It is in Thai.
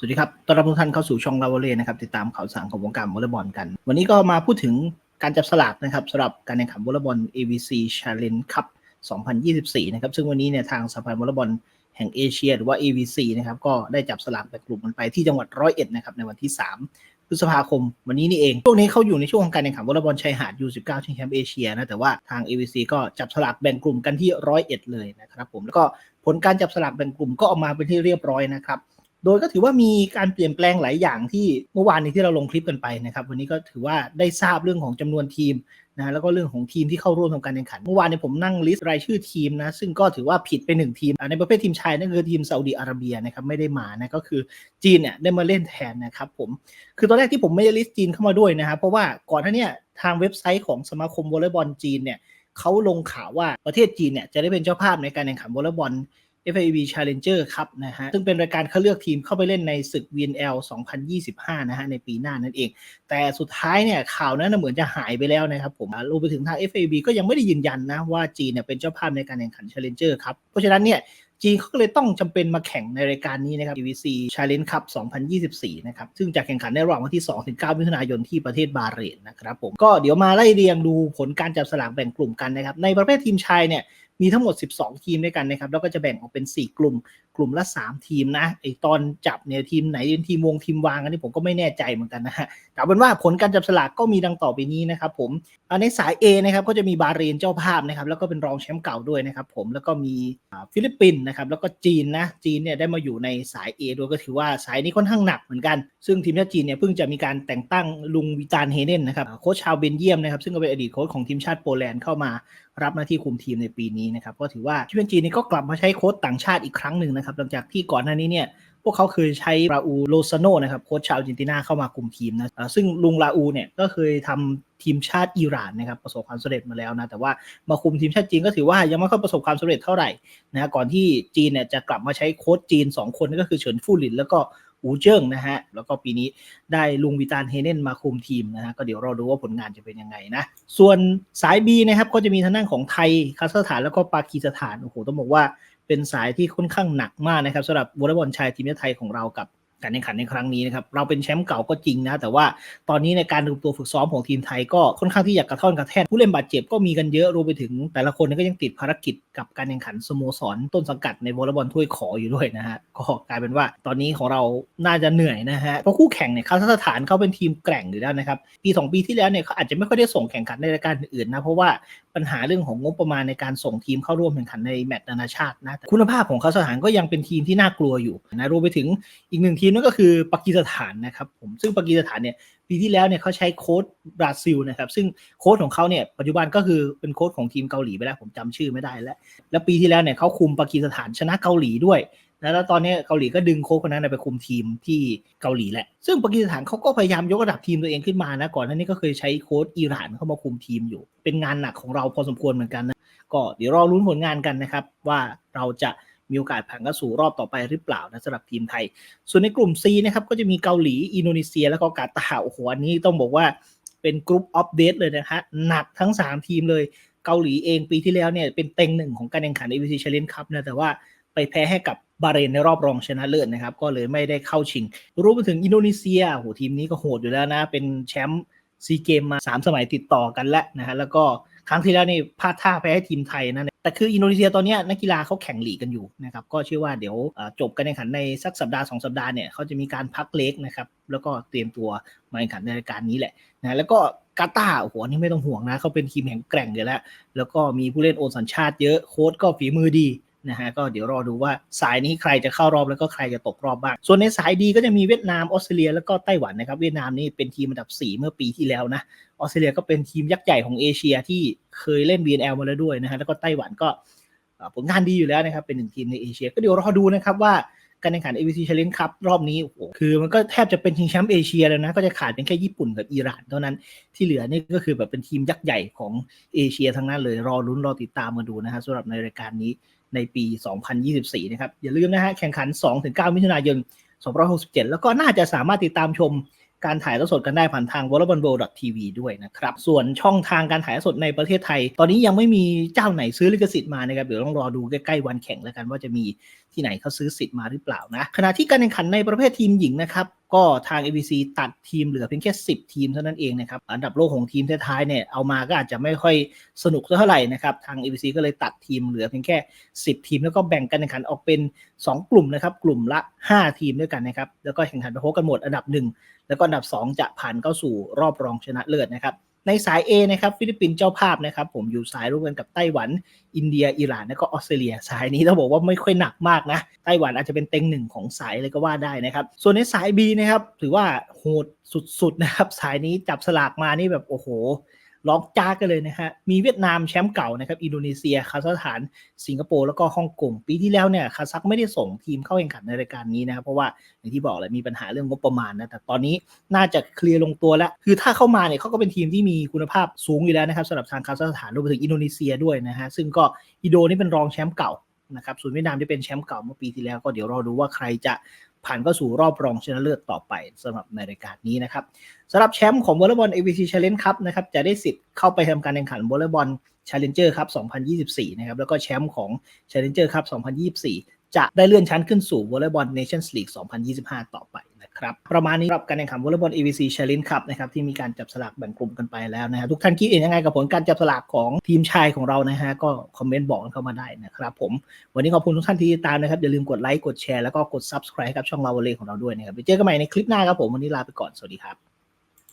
สวัสดีครับ ต้อนรับทุกท่านเข้าสู่ช่องลาวเล่นะครับ ติดตามข่าวสารของวงการวอลเลย์บอลกัน วันนี้ก็มาพูดถึงการจับสลากนะครับสำหรับการแข่งขันวอลเลย์บอล AVC Challenge Cup 2024 นะครับ ซึ่งวันนี้เนี่ยทางสหพันธ์วอลเลย์บอลแห่งเอเชียหรือว่า AVC นะครับ ก็ได้จับสลากแบ่งกลุ่มกันไปที่จังหวัดร้อยเอ็ดนะครับ ในวันที่ 3 พฤษภาคม วันนี้นี่เอง ช่วงนี้เขาอยู่ในช่วงของการแข่งขันวอลเลย์บอลชายหาด U19 ชิงแชมป์เอเชียนะ แต่ว่าทาง AVC ก็จับสลากแบ่งกลุ่มกันที่ร้อยเอ็ดเลยนะครับผม แล้วก็ผลการจับสลากแบ่งกลุ่มก็ออกมาเป็นที่เรียบร้อยนะครับ โดยก็ถือว่ามีการเปลี่ยนแปลงหลายอย่างที่เมื่อวานนี้ที่เราลงคลิปกันไปนะครับ วันนี้ก็ถือว่าได้ทราบเรื่องของจำนวนทีมนะแล้วก็เรื่องของทีมที่เข้าร่วมทำการแข่งขัน เมื่อวานนี้ผมนั่งลิสต์รายชื่อทีมนะ ซึ่งก็ถือว่าผิดไปหนึ่งทีม ในประเภททีมชายนั่นคือทีมซาอุดีอาระเบียนะครับไม่ได้มานะก็คือจีนเนี่ยได้มาเล่นแทนนะครับผม คือตอนแรกที่ผมไม่ได้ลิสต์จีนเข้ามาด้วยนะครับเพราะว่าก่อนหน้านี้ทางเว็บไซต์ของสมาคมวอลเลย์บอลจีนเนี่ยเขาลงข่าวว่าประเทศจีนเนี่ยจะได้เป็นเจ้าภาพในการแข่งขันวอลเลย์บอล FIB Challenger ครับนะฮะซึ่งเป็นรายการคัดเลือกทีมเข้าไปเล่นในศึก VNL 2025 นะฮะในปีหน้านั่นเอง แต่สุดท้ายเนี่ยข่าวนั้นนะเหมือนจะหายไปแล้วนะครับผมรวมไปถึงทาง FIB ก็ยังไม่ได้ยืนยันนะว่าจีนเนี่ยเป็นเจ้าภาพในการแข่งขัน Challenger ครับ เพราะฉะนั้นเนี่ยจีนเขาก็เลยต้องจำเป็นมาแข่งในรายการนี้นะครับ EVC Challenge Cup 2024 นะครับ ซึ่งจะแข่งขันในระหว่างวันที่2-9มิถุนายนที่ประเทศบาเรนนะครับผม ก็เดี๋ยวมาไล่เรียงดูผลการจับสลากแบ่งกลุ่มกันนะครับ ในประเภททีมชายเนี่ย มีทั้งหมด 12 ทีมด้วยกันนะครับ แล้วก็จะแบ่งออกเป็น 4 กลุ่ม กลุ่มละ 3 ทีมนะไอตอนจับเนี่ยทีมไหนเป็นทีมวงทีมวางอันนี้ผมก็ไม่แน่ใจเหมือนกันนะฮะแต่เป็นว่าผลการจับสลากก็มีดังต่อไปนี้นะครับผมอในสาย A นะครับก็จะมีบาเรนเจ้าภาพนะครับ แล้วก็เป็นรองแชมป์เก่าด้วยนะครับผมแล้วก็มีฟิลิปปินส์นะครับแล้วก็จีนนะจีนเนี่ยได้มาอยู่ในสาย A ด้วยก็ถือว่าสายนี้ค่อนข้างหนักเหมือนกัน ซึ่งทีมชาติจีนเนี่ยเพิ่งจะมีการแต่งตั้งลุงวิตานเฮเดนนะครับโค้ชชาวเบนเยียมนะครับซึ่งก็เป็นอดีตโค้ชของทีมชาติโปแลนด์เข้ามารับหน้าที่คุมทีมในปีนี้นะครับก็ถือว่าทีมชาติจีนนี่ก็กลับมาใช้โค้ชต่างชาติอีกครั้งหนึ่งนะครับหลังจากที่ก่อนหน้านี้เนี่ยพวกเขาเคยใช้ราอูโลซาโนนะครับโค้ชชาวอาร์เจนตินาเข้ามาคุมทีมนะซึ่งลุงราอูเนี่ยก็เคยทำทีมชาติอิหร่านนะครับประสบความสำเร็จมาแล้วนะแต่ว่ามาคุมทีมชาติจีนก็ถือว่ายังไม่ค่อยประสบความสำเร็จเท่าไหร่นะฮะก่อนที่จีนเนี่ยจะกลับมาใช้โค้ชจีน 2 คนนั่นก็คือเฉินฟู่หลินแล้วก็ อูเจิ้งนะฮะ แล้วก็ปีนี้ได้ลุงวิตาลเฮเนนมาคุมทีมนะฮะ ก็เดี๋ยวเราดูว่าผลงานจะเป็นยังไงนะ ส่วนสาย B นะครับก็จะมีทางด้านของไทย คาซัคสถานแล้วก็ปากีสถาน โอ้โห ต้องบอกว่าเป็นสายที่ค่อนข้างหนักมากนะครับสำหรับวอลเลย์บอลชายทีมชาติไทยของเรากับ การแข่งขันในครั้งนี้นะครับเราเป็นแชมป์เก่าก็จริงนะ แต่ว่าตอนนี้ในการดูตัวฝึกซ้อมของทีมไทยก็ค่อนข้างที่จะกกระท่อนกระแท่นผู้เล่นบาดเจ็บก็มีกันเยอะรวมไปถึง แต่ละคนก็ยังติดภารกิจกับการแข่งขันสโมสรต้นสังกัดในวอลเลย์บอลถ้วยขออยู่ด้วยนะฮะก็กลายเป็นว่าตอนนี้ของเราน่าจะเหนื่อยนะฮะเพราะคู่แข่งเนี่ยคาซัคสถานเขาเป็นทีมแกร่งอยู่แล้วนะครับปีสองปีที่แล้วเนี่ยเขาอาจจะไม่ค่อยได้ส่งแข่งขันในรายการอื่นนะเพราะว่าปัญหาเรื่องของงบประมาณในการส่งทีมเข้าร่วมแข่งขันในแมตช์นานาชาตินะคุณภาพของคาซัคสถานก็ยังเป็นทีมที่น่ากลัวอยู่นะรวมไปถึงอีกหนึ่งทีมนั่นก็คือปากีสถานนะครับผมซึ่งปากีสถานเนี่ยปีที่แล้วเนี่ยเขาใช้โค้ชบราซิลนะครับซึ่งโค้ชของเขาเนี่ยปัจจุบันก็คือเป็นโค้ชของทีมเกาหลีไปแล้วผมจำชื่อไม่ได้แล้ว แล้วปีที่แล้วเนี่ยเขาคุมปากีสถานชนะเกาหลีด้วยแล้วตอนนี้เกาหลีก็ดึงโค้ชคนนั้นไปคุมทีมที่เกาหลีแหละ ซึ่งปากีสถานเขาก็พยายามยกระดับทีมตัวเองขึ้นมานะ ก่อนหน้านี้ก็เคยใช้โค้ชอิหร่านเข้ามาคุมทีมอยู่ เป็นงานหนักของเราพอสมควรเหมือนกันนะ ก็เดี๋ยวรอรุ้นผลงานกันนะครับ ว่าเราจะ มีโอกาสผ่านเข้าสู่รอบต่อไปหรือเปล่านะสำหรับทีมไทย ส่วนในกลุ่ม C นะครับก็จะมีเกาหลี อินโดนีเซีย แล้วก็กาตาร์โอ้โหอันนี้ต้องบอกว่าเป็นกรุ๊ปอัปเดตเลยนะฮะหนักทั้ง 3 ทีมเลยเกาหลีเองปีที่แล้วเนี่ยเป็นเต็งหนึ่งของการแข่งขัน AVC Challenge Cup นะแต่ว่าไปแพ้ให้กับบาห์เรนในรอบรองชนะเลิศนะครับ ก็เลยไม่ได้เข้าชิงรวมไปถึงอินโดนีเซียโหทีมนี้ก็โหดอยู่แล้วนะ เป็นแชมป์ซีเกมมา 3 สมัยติดต่อกันแล้วนะฮะแล้วก็ ครั้งที่แล้วนี่พลาดท่าแพ้ให้ทีมไทยนะแต่คืออินโดนีเซียตอนนี้นักกีฬาเขาแข่งหลีกกันอยู่นะครับก็เชื่อว่าเดี๋ยวจบการแข่งขันในสักสัปดาห์สองสัปดาห์เนี่ยเขาจะมีการพักเล็กนะครับแล้วก็เตรียมตัวมาแข่งขันในรายการนี้แหละนะแล้วก็กาตาร์โอ้โหอันนี่ไม่ต้องห่วงนะเขาเป็นทีมแข่งแกร่งอยู่แล้ว แล้วก็มีผู้เล่นโอนสัญชาติเยอะโค้ชก็ฝีมือดี นะฮะก็เดี๋ยวรอดูว่าสายนี้ใครจะเข้ารอบแล้วก็ใครจะตกรอบบ้าง ส่วนในสายดีก็จะมีเวียดนามออสเตรเลียแล้วก็ไต้หวันนะครับเวียดนามนี่เป็นทีมอันดับ 4 เมื่อปีที่แล้วนะออสเตรเลียก็เป็นทีมยักษ์ใหญ่ของเอเชียที่เคยเล่น BNL มาแล้วด้วยนะฮะแล้วก็ไต้หวันก็ผลงานดีอยู่แล้วนะครับเป็นหนึ่งทีมในเอเชีย ก็เดี๋ยวรอดูนะครับว่าการแข่งขัน AVC Challenge Cup รอบนี้โอ้โหคือมันก็แทบจะเป็นชิงแชมป์เอเชียแล้วนะ ก็จะขาดเป็นแค่ญี่ปุ่นกับอิหร่านเท่านั้นที่เหลือนี่ก็คือแบบเป็นทีมยักษ์ใหญ่ของเอเชียทั้งนั้นเลยรอลุ้นรอติดตามมาดูนะฮะสำหรับในรายการนี้ ในปี 2024 นะครับ อย่าลืมนะฮะแข่งขัน 2-9 มิถุนายน 2567 แล้วก็น่าจะสามารถติดตามชมการถ่ายทอดสดกันได้ผ่านทาง volleyballworld.tv ด้วยนะครับ ส่วนช่องทางการถ่ายทอดสดในประเทศไทย ตอนนี้ยังไม่มีเจ้าไหนซื้อลิขสิทธิ์มานะครับ เดี๋ยวต้องรอดูใกล้ๆวันแข่งแล้วกันว่าจะมีที่ไหนเขาซื้อสิทธิ์มาหรือเปล่านะ ขณะที่การแข่งขันในประเภททีมหญิงนะครับ ก็ทาง ABC ตัดทีมเหลือเพียงแค่ 10 ทีมเท่านั้นเองนะครับอันดับโลกของทีมท้ายๆเนี่ยเอามาก็อาจจะไม่ค่อยสนุกเท่าไหร่นะครับทาง ABC ก็เลยตัดทีมเหลือเพียงแค่ 10 ทีม แล้วก็แบ่งกันแข่งขันออกเป็น 2 กลุ่มนะครับกลุ่มละ 5 ทีมด้วยกันนะครับแล้วก็แข่งขันไปพบกันหมดอันดับ 1 แล้วก็อันดับ 2 จะผ่านเข้าสู่รอบรองชนะเลิศนะครับ ในสาย A นะครับฟิลิปปินส์เจ้าภาพนะครับผมอยู่สายร่วมกันกับไต้หวัน อินเดียอิหร่านและก็ออสเตรเลีย สายนี้ต้องบอกว่าไม่ค่อยหนักมากนะไต้หวันอาจจะเป็นเต็งหนึ่งของสายเลยก็ว่าได้นะครับส่วนในสาย B นะครับถือว่าโหดสุดๆนะครับสายนี้จับสลากมานี่แบบโอ้โห ล็อกจ้ากันเลยนะฮะ มีเวียดนามแชมป์เก่านะครับ อินโดนีเซีย คาซัคสถาน สิงคโปร์ แล้วก็ฮ่องกง ปีที่แล้วเนี่ย คาซัคไม่ได้ส่งทีมเข้าแข่งขันในรายการนี้นะครับ เพราะว่าอย่างที่บอกเลยมีปัญหาเรื่องงบประมาณนะ แต่ตอนนี้น่าจะเคลียร์ลงตัวแล้ว คือถ้าเข้ามาเนี่ยเขาก็เป็นทีมที่มีคุณภาพสูงอยู่แล้วนะครับสำหรับทางคาซัคสถานรวมไปถึงอินโดนีเซียด้วยนะฮะ ซึ่งก็อินโดนี่เป็นรองแชมป์เก่า นะครับส่วนเวียดนามที่เป็นแชมป์เก่าเมื่อปีที่แล้วก็เดี๋ยวรอดูว่าใครจะผ่านเข้าสู่รอบรองชนะเลิศต่อไปสำหรับในรายการนี้นะครับสำหรับแชมป์ของวอลเลย์บอล AVC Challenge ครับนะครับจะได้สิทธิ์เข้าไปทำการแข่งขันวอลเลย์บอล Challenger ครับ 2024 นะครับแล้วก็แชมป์ของ Challenger ครับ 2024 จะได้เลื่อนชั้นขึ้นสู่วอลเลย์บอล Nations League 2025 ต่อไป ครับประมาณนี้สำหรับการแข่งขันวอลเลย์บอล EVC Challenge ครับนะครับที่มีการจับสลากแบ่งกลุ่มกันไปแล้วนะฮะทุกท่านคิดเห็นยังไงกับผลการจับสลากของทีมชายของเรานะฮะก็คอมเมนต์บอกกันเข้ามาได้นะครับผมวันนี้ขอบคุณทุกท่านที่ติดตามนะครับอย่าลืมกดไลค์กดแชร์แล้วก็กด subscribe ครับช่องเราวอลเลย์ของเราด้วยนะครับไปเจอกันใหม่ในคลิปหน้าครับผมวันนี้ลาไปก่อนสวัสดีครับ